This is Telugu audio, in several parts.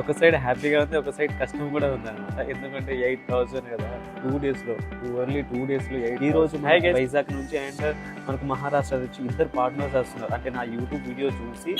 ఒక సైడ్ హ్యాపీగా ఉంది ఒక సైడ్ కష్టం కూడా ఉంది అనమాట ఎందుకంటే ఎయిట్ థౌసండ్ కదా టూ డేస్లో ఓన్లీ టూ డేస్లో ఎయిట్ ఈ రోజు. వైజాగ్ నుంచి అండ్ మనకు మహారాష్ట్ర నుంచి ఇద్దరు పార్ట్నర్స్ వస్తున్నారు. అంటే నా యూట్యూబ్ వీడియో చూసి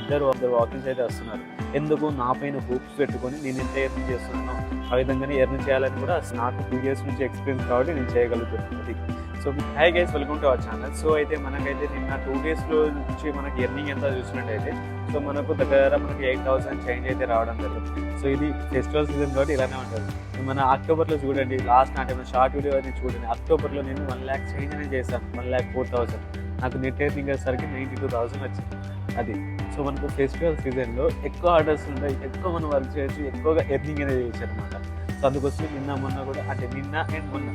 ఇద్దరు ఇద్దరు వాకింగ్స్ అయితే వస్తున్నారు. ఎందుకు నా పైన హోప్స్ పెట్టుకొని నేను ఎంత ఎర్న్ చేస్తున్నానో ఆ విధంగానే ఎర్న్ చేయాలని కూడా నాకు టూ ఇయర్స్ నుంచి ఎక్స్పీరియన్స్ కాబట్టి నేను చేయగలుగుతున్నాను. So hi guys welcome to our channel so అయితే మనకైతే నిన్న టూ డేస్లో నుంచి మనకి ఎర్నింగ్ ఎంత చూసినట్టయితే సో మనకు దగ్గర మనకి ఎయిట్ థౌసండ్ చేంజ్ అయితే రావడం జరుగుతుంది. సో ఇది ఫెస్టివల్ సీజన్ కాబట్టి ఇలానే ఉంటుంది. మన అక్టోబర్లో చూడండి లాస్ట్ నా ఏమైనా షార్ట్ వీడియో అనేది చూడండి. అక్టోబర్లో నేను వన్ ల్యాక్ చేంజ్ అనేది చేశాను. వన్ ల్యాక్ ఫోర్ థౌసండ్ నాకు నెట్ ఎర్నింగ్ వచ్చేసరికి నైంటీ టూ థౌసండ్ వచ్చింది. అది. సో మనకు ఫెస్టివల్ సీజన్లో ఎక్కువ ఆర్డర్స్ ఉంటాయి ఎక్కువ మనం వర్క్ చేయొచ్చు ఎక్కువగా ఎర్నింగ్ అనేది చేయొచ్చు అనమాట సో అందుకోసం నిన్న మొన్న కూడా అంటే నిన్న అండ్ మొన్న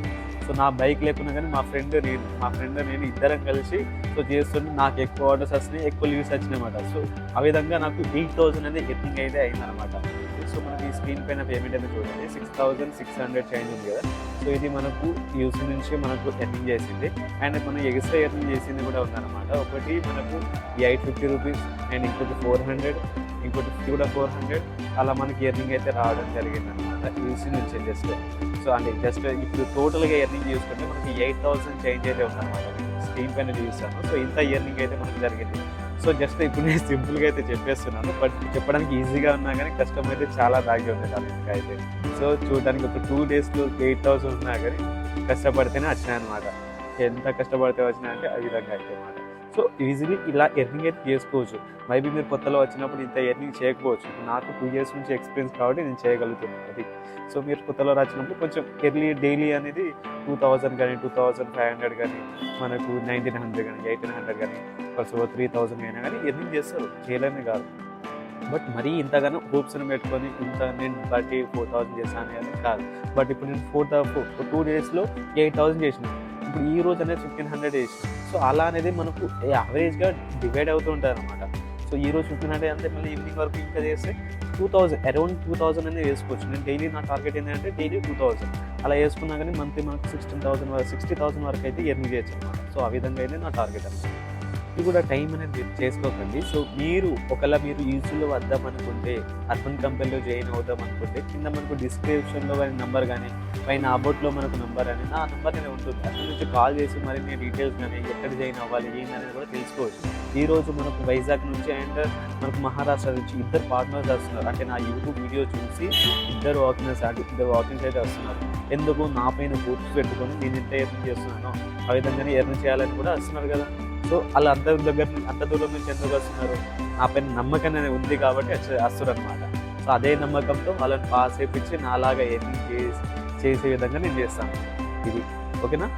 సో నా బైక్ లేకున్నా కానీ మా ఫ్రెండ్ నేను మా ఫ్రెండ్ నేను ఇద్దరం కలిసి సో చేస్తుంటే నాకు ఎక్కువ ఆర్డర్స్ వచ్చినాయి ఎక్కువ లీవ్స్ వచ్చినాయి అనమాట సో ఆ విధంగా నాకు ఎయిట్ థౌసండ్ అనేది ఎర్నింగ్ అయితే అయిందనమాట సో మనకి స్క్రీన్ పైన పేమెంట్ అనేది చూడండి. Six thousand six hundred change ఉంది కదా. సో ఇది మనకు యూస్ నుంచి మనకు ఎర్నింగ్ చేసింది. అండ్ మనం ఎక్స్ట్రా ఎర్నింగ్ చేసింది కూడా ఉందన్నమాట. ఒకటి మనకు ఎయిట్ ఫిఫ్టీ రూపీస్ అండ్ ఇంకొకటి ఫోర్ హండ్రెడ్ ఇంకోటి కూడా ఫోర్ హండ్రెడ్ అలా మనకి ఎర్నింగ్ అయితే రావడం జరిగింది అనమాట ఈసీ నుంచి జస్ట్ సో అంటే జస్ట్ ఇప్పుడు టోటల్గా ఎర్నింగ్ చూసుకుంటే మనకి ఎయిట్ థౌసండ్ చేంజ్ అయితే ఉందన్నమాట. స్క్రీన్ పైన చూస్తాను సో ఇంత ఇయర్నింగ్ అయితే మనకి జరిగింది. సో జస్ట్ ఇప్పుడు నేను సింపుల్గా అయితే చెప్పేస్తున్నాను. బట్ చెప్పడానికి ఈజీగా ఉన్నా కానీ కష్టం అయితే చాలా దాగి ఉంది దానికి అయితే. సో చూడడానికి ఒక టూ డేస్లో ఎయిట్ థౌసండ్ ఉన్నా కానీ కష్టపడితేనే వచ్చినాయి అనమాట ఎంత కష్టపడితే వచ్చినా అంటే ఆ విధంగా అయితే అన్నమాట. సో ఈజీలీ ఇలా ఎర్నింగ్ అయితే చేసుకోవచ్చు. మేబీ మీరు కొత్తలో వచ్చినప్పుడు ఇంత ఎర్నింగ్ చేయకపోవచ్చు. నాకు టూ ఇయర్స్ నుంచి ఎక్స్పీరియన్స్ కాబట్టి నేను చేయగలుగుతున్నాను అది. సో మీరు కొత్తలో వచ్చినప్పుడు కొంచెం ఎర్లీ డైలీ అనేది టూ థౌజండ్ కానీ టూ థౌజండ్ ఫైవ్ హండ్రెడ్ కానీ మనకు నైన్టీన్ హండ్రెడ్ కానీ ఎయిటీన్ హండ్రెడ్ కానీ ఫస్ట్ త్రీ థౌజండ్ అయినా కానీ ఎర్నింగ్ చేస్తారు. చేయలేమే కాదు. బట్ మరీ ఇంతగానో హోప్స్ని పెట్టుకొని ఇంత నేను బట్టి ఫోర్ థౌసండ్ చేశాను అని కాదు. బట్ ఇప్పుడు నేను ఫోర్ టూ డేస్లో ఎయిట్ థౌసండ్ చేసిన. ఇప్పుడు ఈ రోజు అనేది ఫిఫ్టీన్ హండ్రెడ్ చేసిన. సో అలా అనేది మనకు యావరేజ్గా డివైడ్ అవుతూ ఉంటుంది అనమాట సో ఈ రోజు ఫిఫ్టీన్ హండ్రెడ్ అంటే మళ్ళీ ఈవినింగ్ వరకు ఇంకా చేస్తే two thousand around two thousand అనేది వేసుకోవచ్చు. నేను డైలీ నా టార్గెట్ ఏంటంటే డైలీ టూ థౌసండ్ అలా వేసుకున్నా కానీ మంత్లీ మనకు సిక్స్టీన్ థౌసండ్ వరకు సిక్స్టీ థౌసండ్ వరకు అయితే ఎర్న్ చేయొచ్చు అనమాట సో ఆ విధంగా అయితే నా టార్గెట్ అనమాట ఇది కూడా టైం అనేది మీరు చేసుకోకండి. సో మీరు ఒకవేళ మీరు యూజ్లో వద్దాం అనుకుంటే అర్బన్ కంపెనీలో జాయిన్ అవుదాం అనుకుంటే కింద మనకు డిస్క్రిప్షన్లో కానీ నంబర్ కానీ పైన అబౌట్లో మనకు నంబర్ అని నా నంబర్ అనేది ఉంటుంది. అక్కడ నుంచి కాల్ చేసి మరి మీ డీటెయిల్స్ కానీ ఎక్కడ జాయిన్ అవ్వాలి ఏందనేది కూడా తెలుసుకోవచ్చు. ఈ రోజు మనకు వైజాగ్ నుంచి అండ్ మనకు మహారాష్ట్ర నుంచి ఇద్దరు పార్ట్నర్స్ వస్తున్నారు. అంటే నా యూట్యూబ్ వీడియో చూసి ఇద్దరు వాకినర్స్ అంటే ఇద్దరు వాకింగ్స్ అయితే వస్తున్నారు. ఎందుకు? నా పైన గుర్తు పెట్టుకొని నేను ఎంత ఎర్న్ చేస్తున్నానో. ఆ విధంగానే ఎర్న్ చేయాలని కూడా వస్తున్నారు కదా. సో వాళ్ళు అంత దగ్గర నుంచి- అంత దూరం నుంచి ఎందుకు వస్తున్నారు? నా పైన నమ్మకం అనేది ఉంది కాబట్టి వస్తారు అనమాట సో అదే నమ్మకంతో వాళ్ళని పాస్ చేయించి నాలాగా ఎర్నింగ్ చేసి చేసే విధంగా నేను చేస్తాను. ఇది. ఓకేనా?